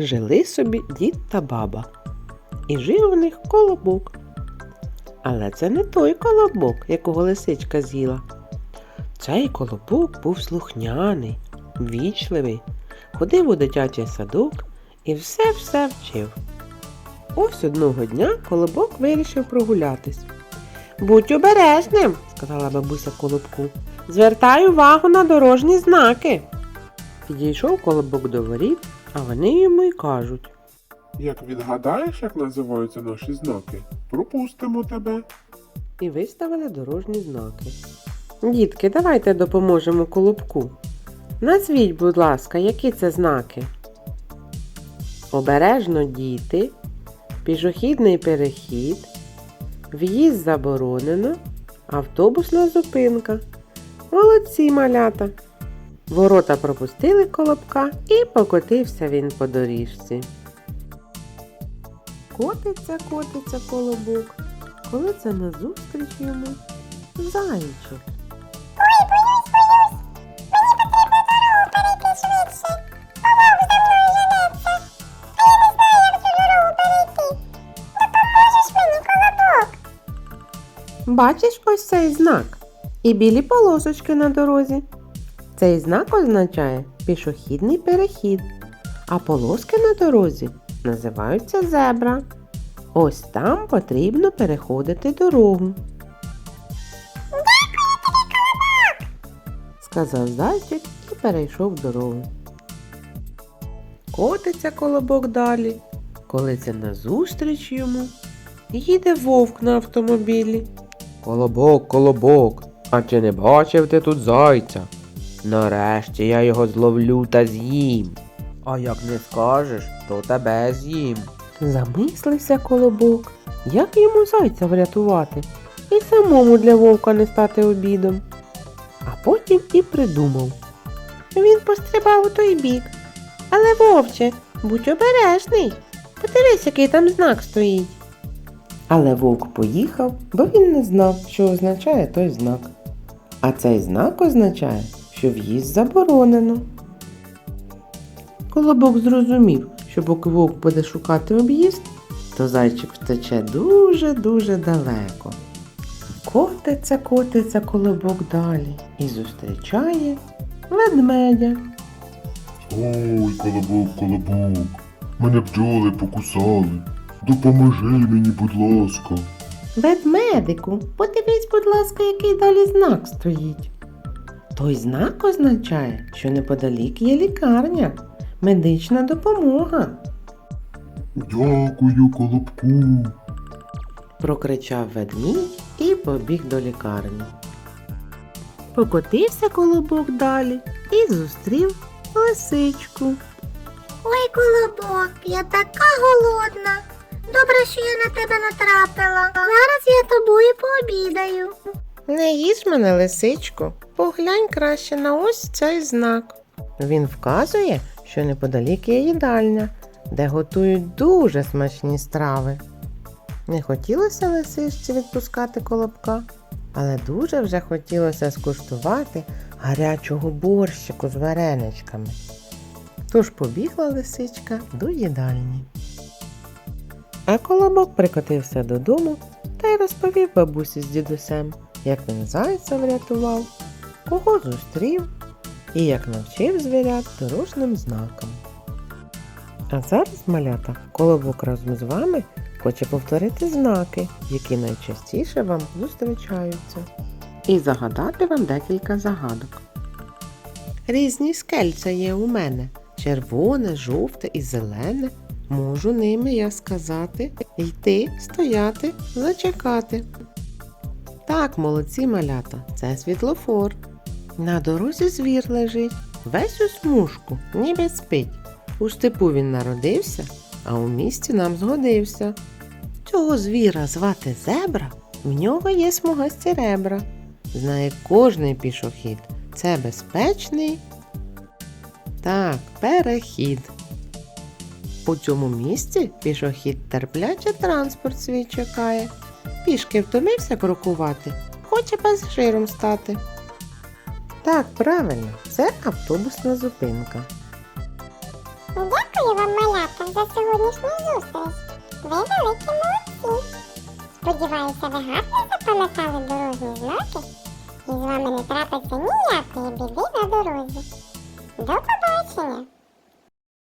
Жили собі дід та баба. І жив у них колобок. Але це не той колобок, якого лисичка з'їла. Цей колобок був слухняний, вічливий, ходив у дитячий садок і все-все вчив. Ось одного дня колобок вирішив прогулятись. Будь обережним, сказала бабуся колобку. Звертай увагу на дорожні знаки. Підійшов колобок до воріт, а вони йому й кажуть. Як відгадаєш, як називаються наші знаки, пропустимо тебе. і виставили дорожні знаки. Дітки, давайте допоможемо колобку. Назвіть, будь ласка, які це знаки? Обережно діти, пішохідний перехід, в'їзд заборонено, автобусна зупинка. Молодці малята. Ворота пропустили колобка і покотився він по доріжці. Котиться, котиться колобок, коли це назустріч йому зайчик. Ой, боюсь, боюсь. Мені потрібно дорогу перейти швидше. Вовк за мною женеться. А я не знаю, як цю дорогу перейти. Допоможеш мені, колобок? Бачиш ось цей знак і білі полосочки на дорозі. Цей знак означає пішохідний перехід, а полоски на дорозі називаються зебра. Ось там потрібно переходити дорогу. сказав зайчик і перейшов дорогу. Котиться колобок далі, коли це назустріч йому. Їде вовк на автомобілі. Колобок, колобок, а чи не бачив ти тут зайця? Нарешті я його зловлю та з'їм. А як не скажеш, то тебе з'їм. Замислився колобок, як йому зайця врятувати і самому для вовка не стати обідом. А потім і придумав. Він пострибав у той бік. Але вовче, будь обережний. Подивись, який там знак стоїть. Але вовк поїхав, бо він не знав, що означає той знак. А цей знак означає, що в'їзд заборонено. Колобок зрозумів, що поки вовк буде шукати об'їзд, то зайчик втече дуже-дуже далеко. Котиться, котиться колобок далі і зустрічає ведмедя. Ой, колобок, колобок. Мене бджоли покусали. Допоможи мені, будь ласка. Ведмедику, подивись, будь ласка, який далі знак стоїть. Той знак означає, що неподалік є лікарня, медична допомога. Дякую, колобку. прокричав ведмідь і побіг до лікарні. Покотився колобок далі і зустрів лисичку. Ой, колобок, я така голодна. Добре, що я на тебе натрапила. Зараз я тобою пообідаю. Не їж мене, лисичко, поглянь краще на ось цей знак. Він вказує, що неподалік є їдальня, де готують дуже смачні страви. Не хотілося лисичці відпускати колобка, але дуже вже хотілося скуштувати гарячого борщику з вареничками. Тож побігла лисичка до їдальні. А колобок прикотився додому та й розповів бабусі з дідусем, як він зайця врятував, кого зустрів і як навчив звірят дорожним знакам. А зараз, малята, колобок разом з вами хоче повторити знаки, які найчастіше вам зустрічаються, і загадати вам декілька загадок. Різні скельця є у мене червоне, жовте і зелене. Можу ними я сказати, йти, стояти, зачекати. Так, молодці малята, це світлофор. На дорозі звір лежить, весь у смужку, ніби спить. У степу він народився, а у місті нам згодився. Цього звіра звати зебра, в нього є смугасті ребра. Знає кожний пішохід. Це безпечний. Так, перехід. У цьому місці пішохід терпляче транспорт свій чекає. Пішки втомився крокувати, хоче пасажиром стати. Так, правильно, це автобусна зупинка. Дякую вам, малята. за сьогоднішню зустріч. Ви великі молодці. Сподіваюся, ви гарно запам'ятали дорожні знаки і з вами не трапиться ніякої біди на дорозі. До побачення!